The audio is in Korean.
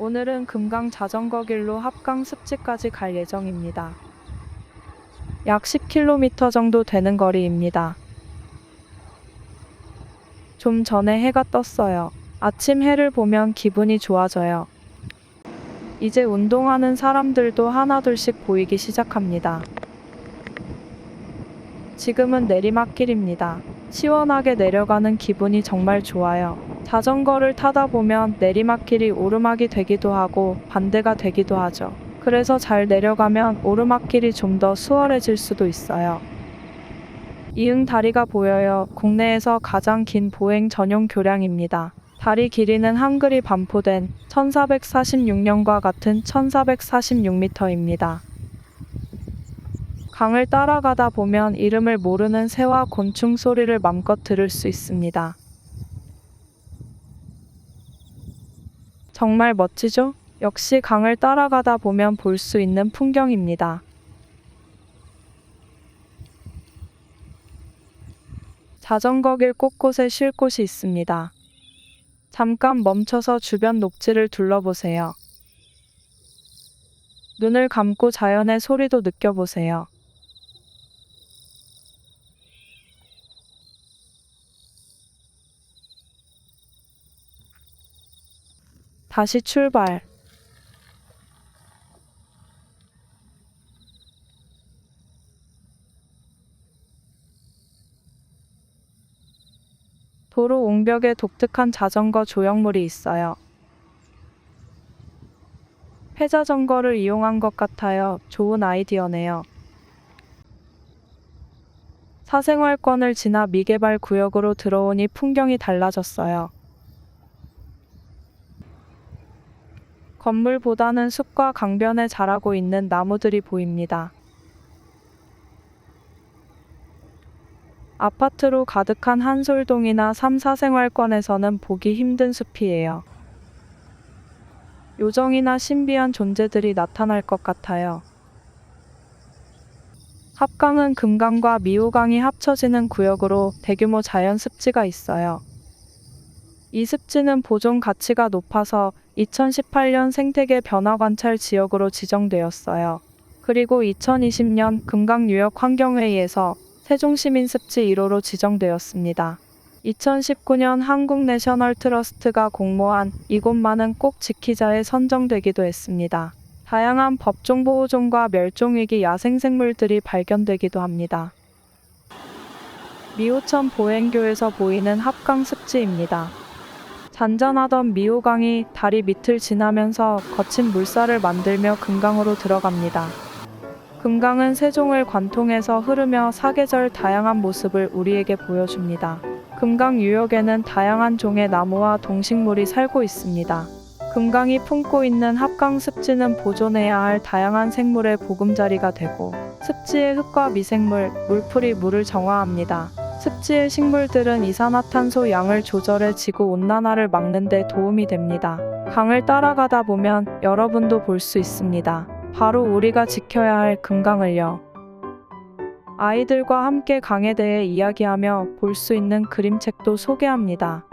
오늘은 금강 자전거 길로 합강 습지까지 갈 예정입니다. 약 10km 정도 되는 거리입니다. 좀 전에 해가 떴어요. 아침 해를 보면 기분이 좋아져요. 이제 운동하는 사람들도 하나둘씩 보이기 시작합니다. 지금은 내리막길입니다. 시원하게 내려가는 기분이 정말 좋아요. 자전거를 타다 보면 내리막길이 오르막이 되기도 하고 반대가 되기도 하죠. 그래서 잘 내려가면 오르막길이 좀 더 수월해질 수도 있어요. 이응 다리가 보여요. 국내에서 가장 긴 보행 전용 교량입니다. 다리 길이는 한글이 반포된 1446년과 같은 1446m입니다. 강을 따라가다 보면 이름을 모르는 새와 곤충 소리를 맘껏 들을 수 있습니다. 정말 멋지죠? 역시 강을 따라가다 보면 볼 수 있는 풍경입니다. 자전거 길 곳곳에 쉴 곳이 있습니다. 잠깐 멈춰서 주변 녹지를 둘러보세요. 눈을 감고 자연의 소리도 느껴보세요. 다시 출발. 도로 옹벽에 독특한 자전거 조형물이 있어요. 폐자전거를 이용한 것 같아요. 좋은 아이디어네요. 사생활권을 지나 미개발 구역으로 들어오니 풍경이 달라졌어요. 건물보다는 숲과 강변에 자라고 있는 나무들이 보입니다. 아파트로 가득한 한솔동이나 삼사생활권에서는 보기 힘든 숲이에요. 요정이나 신비한 존재들이 나타날 것 같아요. 합강은 금강과 미호강이 합쳐지는 구역으로 대규모 자연 습지가 있어요. 이 습지는 보존 가치가 높아서 2018년 생태계 변화 관찰 지역으로 지정되었어요. 그리고 2020년 금강유역 환경회의에서 세종시민 습지 1호로 지정되었습니다. 2019년 한국 내셔널 트러스트가 공모한 이곳만은 꼭 지키자에 선정되기도 했습니다. 다양한 법종 보호종과 멸종위기 야생생물들이 발견되기도 합니다. 미호천 보행교에서 보이는 합강 습지입니다. 잔잔하던 미호강이 다리 밑을 지나면서 거친 물살을 만들며 금강으로 들어갑니다. 금강은 세종을 관통해서 흐르며 사계절 다양한 모습을 우리에게 보여줍니다. 금강 유역에는 다양한 종의 나무와 동식물이 살고 있습니다. 금강이 품고 있는 합강 습지는 보존해야 할 다양한 생물의 보금자리가 되고 습지의 흙과 미생물, 물풀이 물을 정화합니다. 습지의 식물들은 이산화탄소 양을 조절해 지구 온난화를 막는 데 도움이 됩니다. 강을 따라가다 보면 여러분도 볼 수 있습니다. 바로 우리가 지켜야 할 금강을요. 아이들과 함께 강에 대해 이야기하며 볼 수 있는 그림책도 소개합니다.